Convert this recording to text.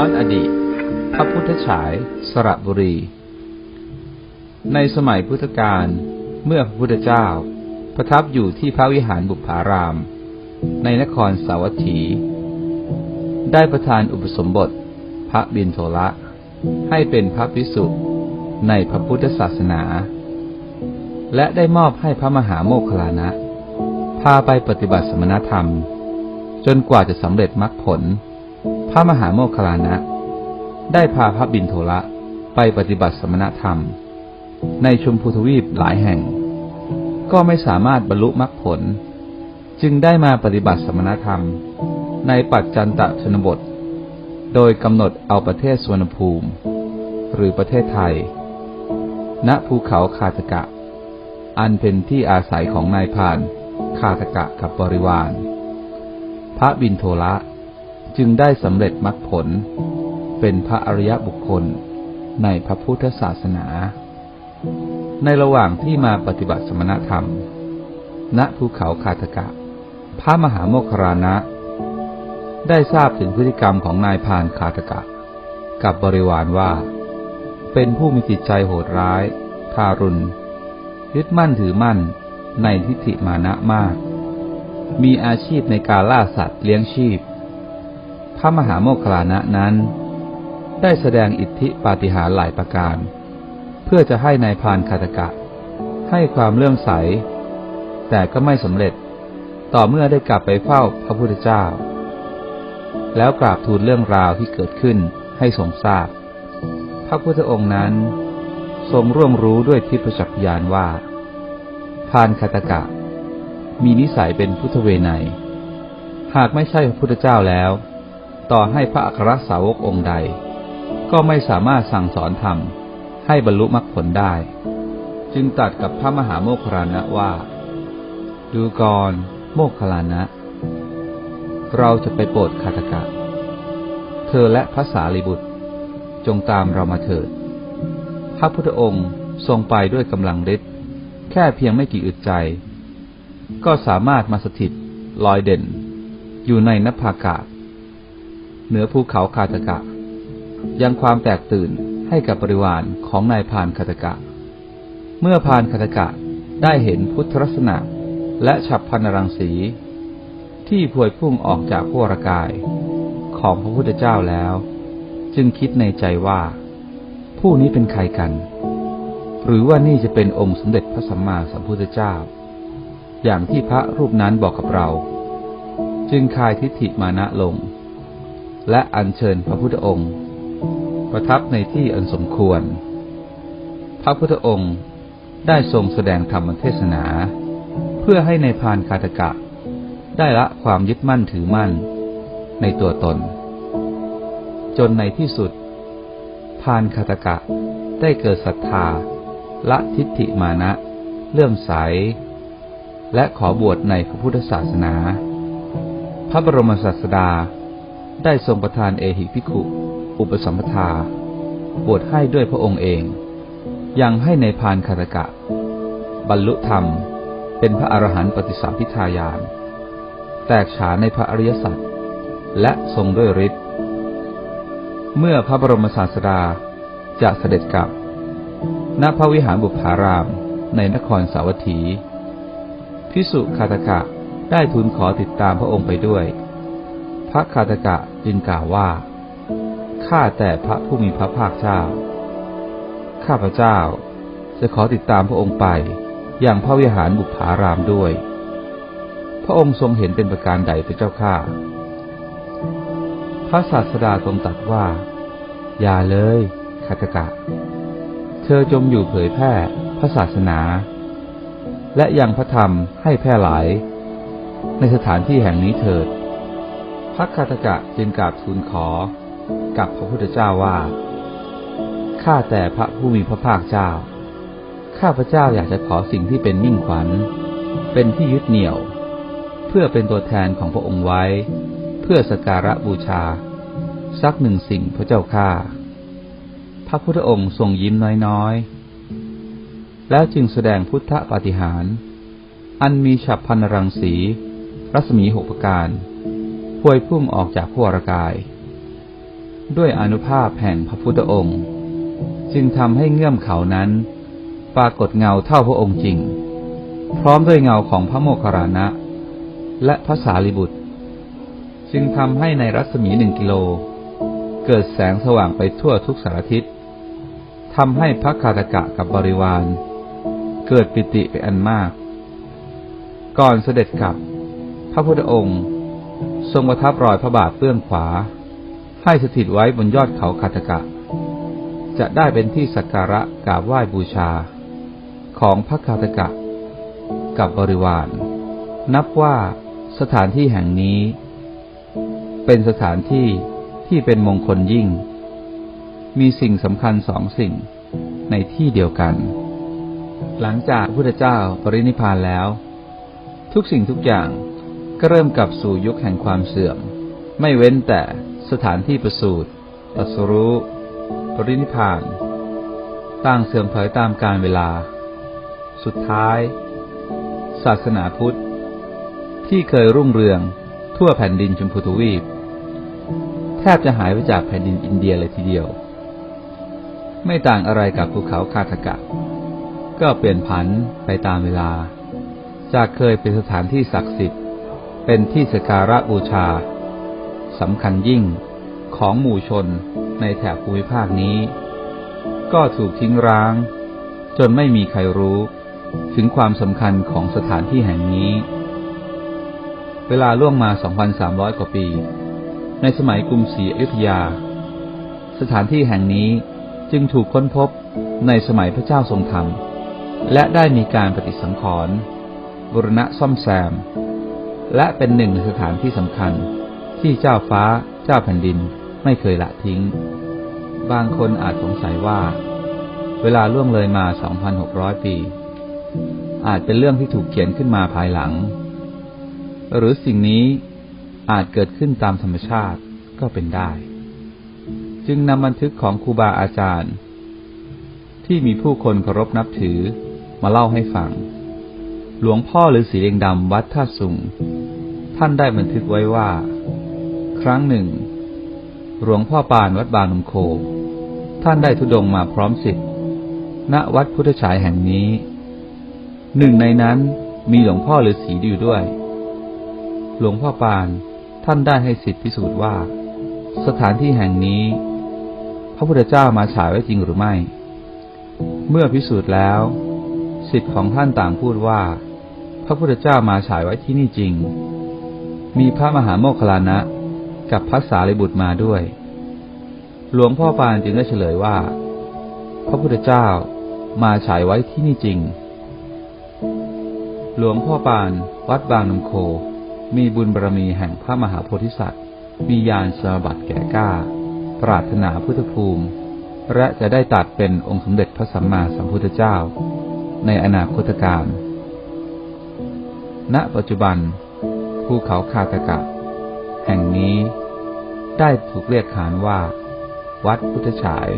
้อนอดีต พระพุทธฉาย สระบุรี ในสมัยพุทธกาลเมื่อพระพุทธเจ้า ประทับอยู่ที่พระวิหารบุพาราม ในนครสาวัตถี ได้ประทานอุปสมบท พระบินโทละให้เป็นพระภิกษุในพระพุทธศาสนา และได้มอบให้พระมหาโมคคลลานะ พาไปปฏิบัติสมณธรรม จนกว่าจะสำเร็จมรรคผล พระมหาโมคคลานะ ได้พาพระบินโทละไปปฏิบัติสมณธรรม ในชมพูทวีปหลายแห่ง ก็ไม่สามารถบรรลุมรรคผล จึงได้มาปฏิบัติสมณธรรม ในปัจจันตชนบท โดยกำหนดเอาประเทศสวนภูมิ หรือประเทศไทย ณภูเขาคาตกะ อันเป็นที่อาศัยของนายพานคาตกะกับบริวาร พระบินโทละ จึงได้สำเร็จมรรคผล เป็นพระอริยบุคคลในพระพุทธศาสนา ในระหว่างที่มาปฏิบัติสมณธรรม ณภูเขาคาตกะ พระมหาโมคคารณะได้ทราบถึงพฤติกรรมของนายพานคาตกะ กับบริวารว่า เป็นผู้มีจิตใจโหดร้าย ทารุณ ยึดมั่นถือมั่นในทิฏฐิมานะมาก มีอาชีพในการล่าสัตว์เลี้ยงชีพ พระมหาโมคลลานะนั้น ได้แสดงอิทธิปาฏิหาริย์หลายประการ เพื่อจะให้ในายพานคาตกะ ให้ความเลื่อมใส แต่ก็ไม่สำเร็จ ต่อเมื่อได้กลับไปเฝ้าพระพุทธเจ้า แล้วกราบทูลเรื่องราวที่เกิดขึ้นให้ทรงทราบ พระพุทธองค์นั้น ทรงร่วงรู้ด้วยทิพยจักรยานว่า พานคาตกะ มีนิสัยเป็นพุทธเวไนหากไม่ใช่พระพุทธเจ้าแล้ว ต่อให้พระอัครสาวกองค์ใด ก็ไม่สามารถสั่งสอนธรรมให้บรรลุมรรคผลได้ จึงตัดกับพระมหาโมคคลานะว่า ดูก่อนโมคคลลานะ เราจะไปโปรดคาตกะ เธอและพระสารีบุตร จงตามเรามาเถิด พระพุทธองค์ทรงไปด้วยกำลังฤทธิ์แค่เพียงไม่กี่อึดใจ ก็สามารถมาสถิตลอยเด่น อยู่ในนภากาศ เหนือภูเขาคาตกะ ยังความแตกตื่นให้กับบริวารของนายพานคาตกะ เมื่อพานคาตกะได้เห็นพุทธลักษณะและฉับพันรังสี ที่พวยพุ่งออกจากพวรกายของพระพุทธเจ้าแล้ว จึงคิดในใจว่า ผู้นี้เป็นใครกัน หรือว่านี่จะเป็นองค์สมเด็จพระสัมมาสัมพุทธเจ้า อย่างที่พระรูปนั้นบอกกับเรา จึงคลายทิฏฐิมานะลง และอัญเชิญพระพุทธองค์ ประทับในที่อันสมควร พระพุทธองค์ได้ทรงแสดงธรรมเทศนา เพื่อให้ในพานคาตกะ ได้ละความยึดมั่นถือมั่น ในตัวตน จนในที่สุด พานคาตกะได้เกิดศรัทธา ละทิฏฐิมานะ เลื่อมใส และขอบวชในพระพุทธศาสนา พระบรมศาสดา ได้ทรงประทานเอหิภิกขุอุปสมปทาบวชให้ด้วยพระองค์เอง ยังให้ในพานคาตกะ บรรลุธรรมเป็นพระอรหันต์ปฏิสัมพิทายาน แตกฉานในพระอริยสัจและทรงด้วยฤทธิ์เมื่อพระบรมศาสดาจะเสด็จกลับณพระวิหารบุพารามในนครสาวัตถีพิสุคาตกะได้ทูลขอติดตามพระองค์ไปด้วย พระคาตกะจึงกล่าวว่า ข้าแต่พระผู้มีพระภาคเจ้า ข้าพระเจ้าจะขอติดตามพระองค์ไป อย่างพระวิหารบุพารามด้วย พระองค์ทรงเห็นเป็นประการใดพระเจ้าข้า พระศาสดาทรงตรัสว่า อย่าเลยคาตกะ เธอจงอยู่เผยแพร่พระศาสนา และยังพระธรรมให้แพร่หลาย ในสถานที่แห่งนี้เถิด พระคาตกะจึงกราบทูลขอ กับพระพุทธเจ้าว่า ข้าแต่พระผู้มีพระภาคเจ้า ข้าพระเจ้าอยากจะขอสิ่งที่เป็นมิ่งขวัญ เป็นที่ยึดเหนี่ยว เพื่อเป็นตัวแทนของพระองค์ไว้ เพื่อสการะบูชา สักหนึ่งสิ่งพระเจ้าข้าพระพุทธองค์ทรงยิ้มน้อยๆ แล้วจึงแสดงพุทธปาฏิหาริย์อันมีฉับพันรังสี รัศมีหกประการ พวยพุ่งออกจากพวรกาย ด้วยอนุภาพแห่งพระพุทธองค์ จึงทำให้เงื่อมเขานั้น ปรากฏเงาเท่าพระองค์จริง พร้อมด้วยเงาของพระโมคคัลลานะ และพระสารีบุตร จึงทำให้ในรัศมีหนึ่งกิโล เกิดแสงสว่างไปทั่วทุกสารทิศทำให้พระคาตกะกับบริวาร เกิดปิติเป็นอันมาก ก่อนเสด็จกลับ พระพุทธองค์ ทรงประทับรอยพระบาทเบื้องขวา ให้สถิตไว้บนยอดเขาคาตกะ จะได้เป็นที่สักการะกราบไหว้บูชา ของพระคาตกะ กับบริวาร นับว่าสถานที่แห่งนี้ เป็นสถานที่ที่เป็นมงคลยิ่ง มีสิ่งสำคัญสองสิ่งในที่เดียวกัน หลังจากพระพุทธเจ้าปรินิพพานแล้ว ทุกสิ่งทุกอย่าง ก็เริ่มกลับสู่ยุคแห่งความเสื่อม ไม่เว้นแต่สถานที่ประสูติตรัสรู้ ปรินิพพาน ต่างเสื่อมถอยตามกาลเวลา สุดท้าย ศาสนาพุทธ ที่เคยรุ่งเรืองทั่วแผ่นดินชมพูทวีป แทบจะหายไปจากแผ่นดินอินเดียเลยทีเดียว ไม่ต่างอะไรกับภูเขาคาทกะ ก็เปลี่ยนผันไปตามเวลา จากเคยเป็นสถานที่ศักดิ์สิทธิ์ เป็นที่สการะบูชาสำคัญยิ่งของหมู่ชนในแถบภูมิภาคนี้ ก็ถูกทิ้งร้าง จนไม่มีใครรู้ถึงความสำคัญของสถานที่แห่งนี้ เวลาล่วงมา 2,300 กว่าปี ในสมัยกรุงศรีอยุธยา สถานที่แห่งนี้จึงถูกค้นพบในสมัยพระเจ้าทรงธรรม และได้มีการปฏิสังขรณ์บุรณะซ่อมแซม และเป็นหนึ่งสถานที่สำคัญ ที่เจ้าฟ้าเจ้าแผ่นดินไม่เคยละทิ้ง บางคนอาจสงสัยว่า เวลาล่วงเลยมา 2,600 ปี อาจเป็นเรื่องที่ถูกเขียนขึ้นมาภายหลัง หรือสิ่งนี้อาจเกิดขึ้นตามธรรมชาติก็เป็นได้ จึงนำบันทึกของครูบาอาจารย์ ที่มีผู้คนเคารพนับถือมาเล่าให้ฟัง หลวงพ่อหรือสีเดงดำวัดท่าสุง ท่านได้บันทึกไว้ว่า ครั้งหนึ่ง หลวงพ่อปานวัดบางนมโค ท่านได้ทุดงมาพร้อมสิทธิ์ณวัดพุทธฉายแห่งนี้ หนึ่งในนั้นมีหลวงพ่อฤาษีอยู่ด้วย หลวงพ่อปานท่านได้ให้สิทธิพิสูจน์ว่า สถานที่แห่งนี้ พระพุทธเจ้ามาฉายไว้จริงหรือไม่ เมื่อพิสูจน์แล้วสิทธิ์ของท่านต่างพูดว่า พระพุทธเจ้ามาฉายไว้ที่นี่จริง มีพระมหาโมคคัลลานะ กับพระสารีบุตรมาด้วย หลวงพ่อปานจึงได้เฉลยว่า พระพุทธเจ้ามาฉายไว้ที่นี่จริง หลวงพ่อปานวัดบางน้ำโค มีบุญบารมีแห่งพระมหาโพธิสัตว์ มีญาณสมบัติแก่กล้า ปรารถนาพุทธภูมิ และจะได้ตัดเป็นองค์สมเด็จพระสัมมาสัมพุทธเจ้า ในอนาคตการ ณ ปัจจุบัน ภูเขาคาตกะ แห่งนี้ ได้ถูกเรียกขานว่า วัดพุทธฉาย